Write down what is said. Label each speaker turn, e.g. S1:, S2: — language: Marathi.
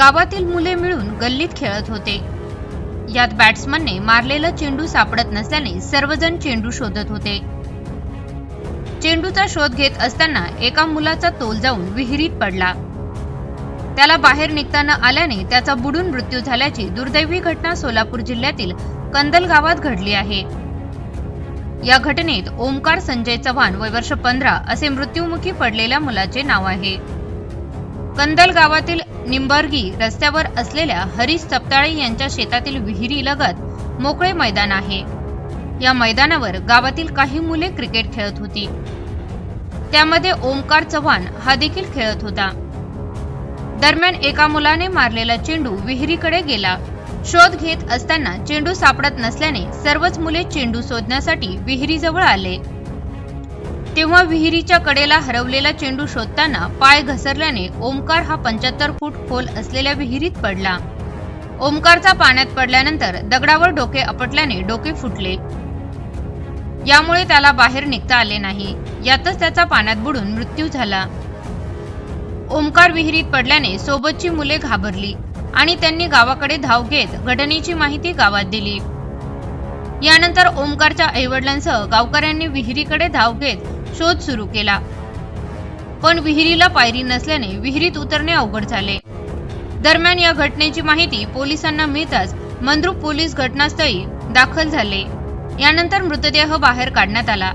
S1: गावातील मुले मिळून गल्लीत खेळत होते. यात बॅट्समनने मारलेला चेंडू सापडत नसल्याने सर्वजण चेंडू शोधत होते. चेंडूचा शोध घेत असताना एका मुलाचा तोल जाऊन विहिरीत पडला. त्याला बाहेर निघताना आल्याने त्याचा बुडून मृत्यू झाल्याची दुर्दैवी घटना सोलापूर जिल्ह्यातील कंदल गावात घडली आहे. या घटनेत ओमकार संजय चव्हाण वय वर्ष पंधरा असे मृत्युमुखी पडलेल्या मुलाचे नाव आहे. कंदल गावातील निंबर्गी रस्त्यावर असलेल्या हरीश सप्ताळे यांच्या शेतातील विहिरी लगत मोकळे मैदान आहे. या मैदानावर गावातील काही मुले क्रिकेट खेळत होती. त्यामध्ये ओमकार चव्हाण हा देखील खेळत होता. दरम्यान एका मुलाने मारलेला चेंडू विहिरीकडे गेला. शोध घेत असताना चेंडू सापडत नसल्याने सर्वच मुले चेंडू शोधण्यासाठी विहिरीजवळ आले. तेव्हा विहिरीच्या कडेला हरवलेला चेंडू शोधताना पाय घसरल्याने ओमकार हा पंच्याहत्तर फूट खोल असलेल्या विहिरीत पडला. ओमकारचा पाण्यात पडल्यानंतर दगडावर डोके आपटल्याने डोके फुटले. यामुळे त्याला बाहेर निघता आले नाही. यातच त्याचा पाण्यात बुडून मृत्यू झाला. ओमकार विहिरीत पडल्याने सोबतची मुले घाबरली आणि त्यांनी गावाकडे धाव घेत घटनेची माहिती गावात दिली. यानंतर ओमकारच्या आईवडिलांसह गावकऱ्यांनी विहिरीकडे धाव घेत शोध सुरू केला. पण विहिरीला पायरी नसल्याने विहिरीत उतरणे अवघड झाले. दरम्यान या घटनेची माहिती पोलिसांना मिळताच मंद्रुप पोलीस घटनास्थळी दाखल झाले. यानंतर मृतदेह बाहेर काढण्यात आला.